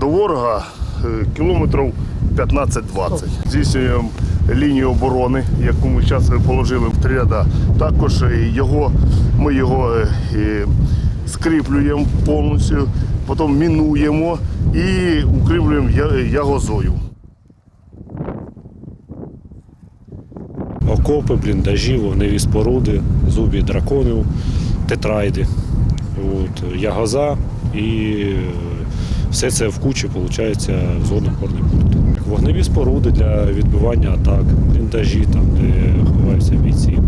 до ворога е, кілометрів 15-20. Здійснюємо лінію оборони, яку ми зараз положили в три ряда. Також е, його, ми його е, е, скріплюємо повністю, потім мінуємо і укріплюємо ягозою. окопи, бліндажі, вогневі споруди, зубі драконів, тетрайди, от, ягоза і е, все це в кучі виходить в зону опорний пункт. Вогневі споруди для відбивання атак, бліндажі, там, де ховаються бійці,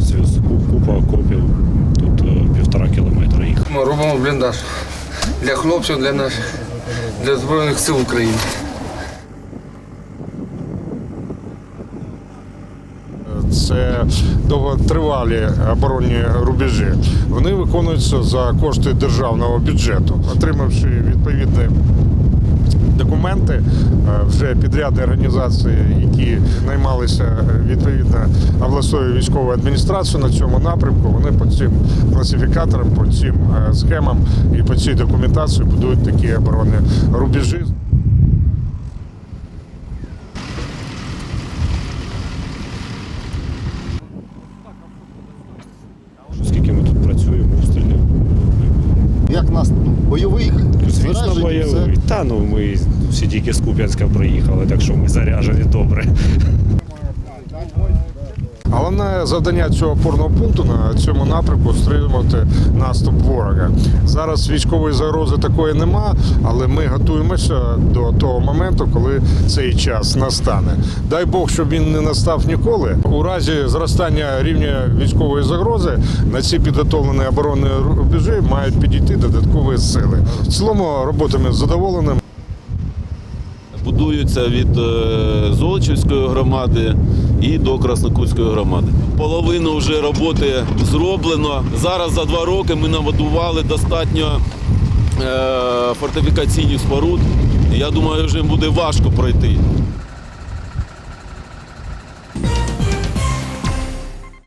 зв'язку, купа окопів, тут е, півтора кілометра їх. Ми робимо бліндаж для хлопців, для наших, для Збройних сил України. Це довготривалі оборонні рубежі. Вони виконуються за кошти державного бюджету, отримавши відповідні документи, е, вже підрядні організації, які наймалися відповідно обласною військовою адміністрацією на цьому напрямку. Вони по цим класифікаторам, по цим е, схемам і по цій документації будують такі оборонні рубежі. Скільки ми тут працюємо, обстрілів. Як нас ну, бойових Звісно, бойовий. Та ну ми всі тільки з Куп'янська приїхали, так що ми заряжені добре. Головне завдання цього опорного пункту на цьому напрямку стримувати наступ ворога. Зараз військової загрози такої нема, але ми готуємося до того моменту, коли цей час настане. Дай Бог, щоб він не настав ніколи. У разі зростання рівня військової загрози на ці підготовлені оборонні рубежі мають підійти додаткові сили. В цілому роботами задоволеним. Будуються від е, Золочівської громади і до Краснокутської громади. Половину вже роботи зроблено. Зараз за два роки ми набудували достатньо е, фортифікаційних споруд. Я думаю, вже буде важко пройти.